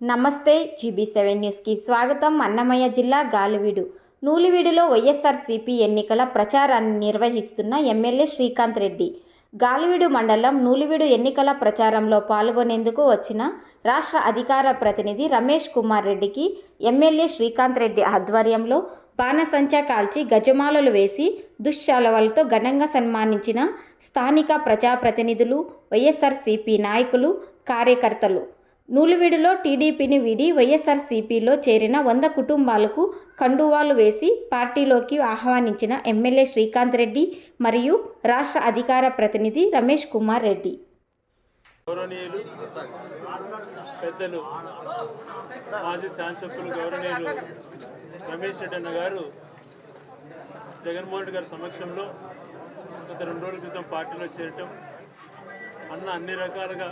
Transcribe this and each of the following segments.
నమస్తే GB seven న్యూస్కి స్వాగతం. అన్నమయ్య జిల్లా గాలివీడు. నూలివీడులో వైఎస్ఆర్సీపీ ఎన్నికల ప్రచారాన్ని నిర్వహిస్తున్న ఎమ్మెల్యే శ్రీకాంత్ రెడ్డి. గాలివీడు మండలం నూలివీడు ఎన్నికల ప్రచారంలో పాల్గొనేందుకు వచ్చిన రాష్ట్ర అధికార ప్రతినిధి రమేష్ కుమార్ రెడ్డికి ఎమ్మెల్యే శ్రీకాంత్ రెడ్డి ఆధ్వర్యంలో బాణసంచా కాల్చి గజమాలలు వేసి దుశ్శాలవలతో ఘనంగా సన్మానించిన స్థానిక ప్రజాప్రతినిధులు వైఎస్ఆర్సీపీ నాయకులు కార్యకర్తలు. నూలివీడులో టీడీపీని వీడి వైఎస్ఆర్సీపీలో చేరిన వంద కుటుంబాలకు కండువాలు వేసి పార్టీలోకి ఆహ్వానించిన ఎమ్మెల్యే శ్రీకాంత్ రెడ్డి మరియు రాష్ట్ర అధికార ప్రతినిధి రమేష్ కుమార్ రెడ్డి. గౌరవనీయులు పెద్దలు మాజీ శాసనసభ్యులు గౌరవనీయులు రమేష్ రెడ్డి అన్న గారు జగన్మోహన్ రెడ్డి గారి సమక్షంలో గత రెండు రోజుల క్రితం పార్టీలో చేరటం అన్న అన్ని రకాలుగా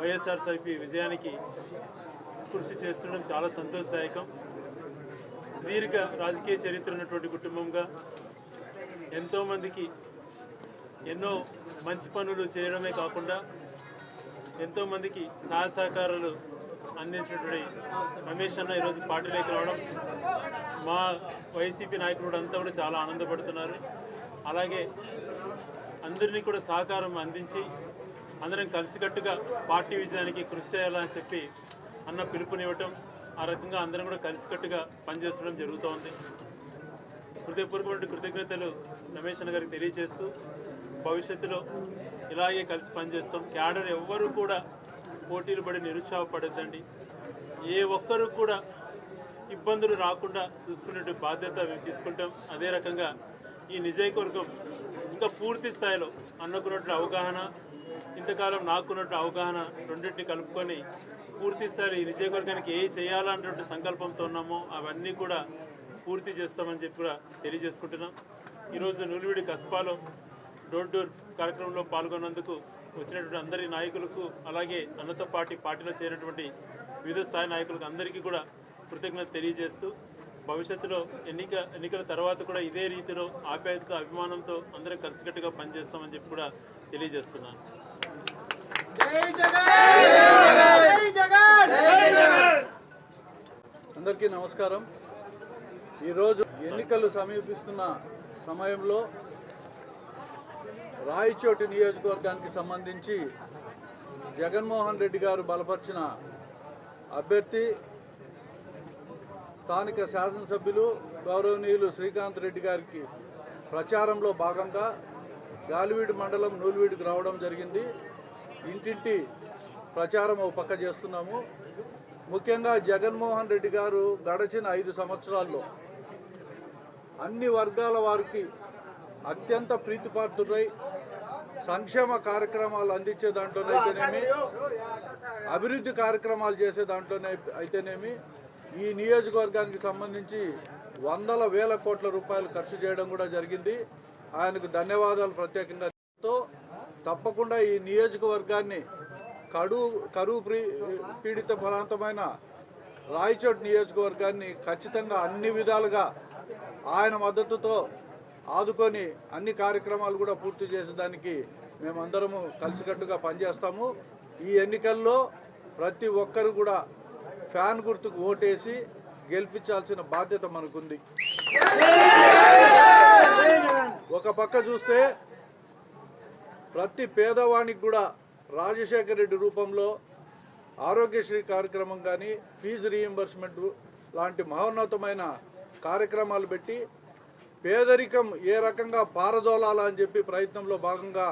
వైఎస్ఆర్సీపీ విజయానికి కృషి చేస్తుండడం చాలా సంతోషదాయకం. సుదీర్ఘ రాజకీయ చరిత్ర ఉన్నటువంటి కుటుంబంగా ఎంతోమందికి ఎన్నో మంచి పనులు చేయడమే కాకుండా ఎంతోమందికి సహాయ సహకారాలు అందించినటువంటి రమేష్ అన్న ఈరోజు పార్టీలోకి రావడం మా వైసీపీ నాయకుడు అంతా కూడా చాలా ఆనందపడుతున్నారు. అలాగే అందరినీ కూడా సహకారం అందించి అందరం కలిసికట్టుగా పార్టీ విజయానికి కృషి చేయాలని చెప్పి అన్న పిలుపునివ్వటం ఆ రకంగా అందరం కూడా కలిసికట్టుగా పనిచేస్తడం జరుగుతోంది. హృదయపూర్వకమైన కృతజ్ఞతలు రమేష్ అన్న గారికి తెలియజేస్తూ భవిష్యత్తులో ఇలాగే కలిసి పనిచేస్తాం. క్యాడర్ ఎవ్వరూ కూడా పోటీలు పడి నిరుత్సాహపడద్దండి. ఏ ఒక్కరూ కూడా ఇబ్బందులు రాకుండా చూసుకునే బాధ్యత మేము తీసుకుంటాం. అదే రకంగా ఈ నిజయకవర్గం ఇంకా పూర్తి స్థాయిలో అన్నకున్నటువంటి అవగాహన ఇంతకాలం నాకున్నట్టు అవగాహన రెండింటిని కలుపుకొని పూర్తి నిజయవర్గానికి ఏ చేయాలన్నటువంటి సంకల్పంతో ఉన్నామో అవన్నీ కూడా పూర్తి చేస్తామని చెప్పి కూడా తెలియజేసుకుంటున్నాం. ఈరోజు నూలివిడి కసపాలో డోర్ డోర్ కార్యక్రమంలో పాల్గొన్నందుకు వచ్చినటువంటి అందరి నాయకులకు అలాగే అన్నతో పార్టీ పార్టీలో చేరినటువంటి వివిధ స్థాయి నాయకులకు అందరికీ కూడా కృతజ్ఞత తెలియజేస్తూ భవిష్యత్తులో ఎన్నిక ఎన్నికల తర్వాత కూడా ఇదే రీతిలో ఆప్యాయతతో అభిమానంతో అందరం కలిసికట్టుగా పనిచేస్తామని చెప్పి కూడా తెలియజేస్తున్నాను. అందరికీ నమస్కారం. ఈరోజు ఎన్నికలు సమీపిస్తున్న సమయంలో రాయచోటి నియోజకవర్గానికి సంబంధించి జగన్మోహన్ రెడ్డి గారు బలపరిచిన అభ్యర్థి స్థానిక శాసనసభ్యులు గౌరవనీయులు శ్రీకాంత్ రెడ్డి గారికి ప్రచారంలో భాగంగా గాలివీడు మండలం నూలువీడికి రావడం జరిగింది. ఇంటింటి ప్రచారం ఒక పక్క చేస్తున్నాము. ముఖ్యంగా జగన్మోహన్ రెడ్డి గారు గడచిన ఐదు సంవత్సరాల్లో అన్ని వర్గాల వారికి అత్యంత ప్రీతిపాత్రుడై సంక్షేమ కార్యక్రమాలు అందించే దాంట్లోనైతేనేమి అభివృద్ధి కార్యక్రమాలు చేసే దాంట్లోనే అయితేనేమి ఈ నియోజకవర్గానికి సంబంధించి వందల వేల కోట్ల రూపాయలు ఖర్చు చేయడం కూడా జరిగింది. ఆయనకు ధన్యవాదాలు ప్రత్యేకంగా తప్పకుండా ఈ నియోజకవర్గాన్ని కడు కరువు ప్రీ పీడిత ప్రాంతమైన రాయచోట్ నియోజకవర్గాన్ని ఖచ్చితంగా అన్ని విధాలుగా ఆయన మద్దతుతో ఆదుకొని అన్ని కార్యక్రమాలు కూడా పూర్తి చేసేదానికి మేమందరము కలిసికట్టుగా పనిచేస్తాము. ఈ ఎన్నికల్లో ప్రతి ఒక్కరు కూడా ఫ్యాన్ గుర్తుకు ఓటేసి గెలిపించాల్సిన బాధ్యత మనకుంది. ఒక పక్క చూస్తే ప్రతి పేదవానికి కూడా రాజశేఖర రెడ్డి రూపంలో ఆరోగ్యశ్రీ కార్యక్రమం కానీ ఫీజు రీయింబర్స్మెంట్ లాంటి మహోన్నతమైన కార్యక్రమాలు పెట్టి పేదరికం ఏ రకంగా పారదోలాలా అని చెప్పి ప్రయత్నంలో భాగంగా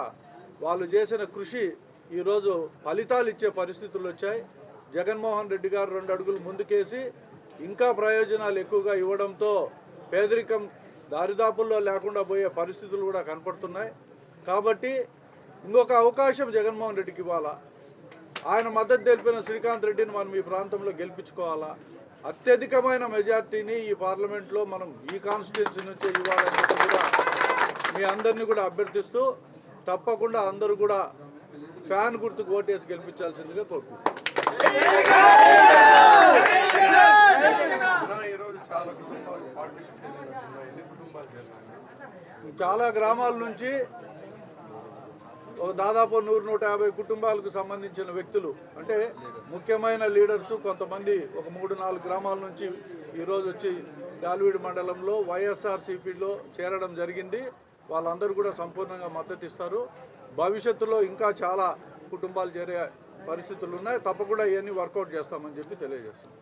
వాళ్ళు చేసిన కృషి ఈరోజు ఫలితాలు ఇచ్చే పరిస్థితులు వచ్చాయి. జగన్మోహన్ రెడ్డి గారు రెండు అడుగులు ముందుకేసి ఇంకా ప్రయోజనాలు ఎక్కువగా ఇవ్వడంతో పేదరికం దారిదాపుల్లో లేకుండా పోయే పరిస్థితులు కూడా కనపడుతున్నాయి. కాబట్టి ఇంకొక అవకాశం జగన్మోహన్ రెడ్డికి ఇవ్వాలా ఆయన మద్దతు తెలిపిన శ్రీకాంత్ రెడ్డిని మనం ఈ ప్రాంతంలో గెలిపించుకోవాలా అత్యధికమైన మెజార్టీని ఈ పార్లమెంట్లో మనం ఈ కాన్స్టిట్యున్సీ నుంచే ఇవ్వాలని కూడా మీ అందరినీ కూడా అభ్యర్థిస్తూ తప్పకుండా అందరూ కూడా ఫ్యాన్ గుర్తుకు ఓటేసి గెలిపించాల్సిందిగా కోరుకుంటున్నాను చాలా గ్రామాల నుంచి దాదాపు నూరు నూట యాభై కుటుంబాలకు సంబంధించిన వ్యక్తులు. అంటే ముఖ్యమైన లీడర్స్ కొంతమంది ఒక మూడు నాలుగు గ్రామాల నుంచి ఈరోజు వచ్చి గాలివీడు మండలంలో వైఎస్ఆర్సీపీలో చేరడం జరిగింది. వాళ్ళందరూ కూడా సంపూర్ణంగా మద్దతు ఇస్తారు. భవిష్యత్తులో ఇంకా చాలా కుటుంబాలు చేరే పరిస్థితులు ఉన్నాయి. తప్పకుండా ఇవన్నీ వర్కౌట్ చేస్తామని చెప్పి తెలియజేస్తాం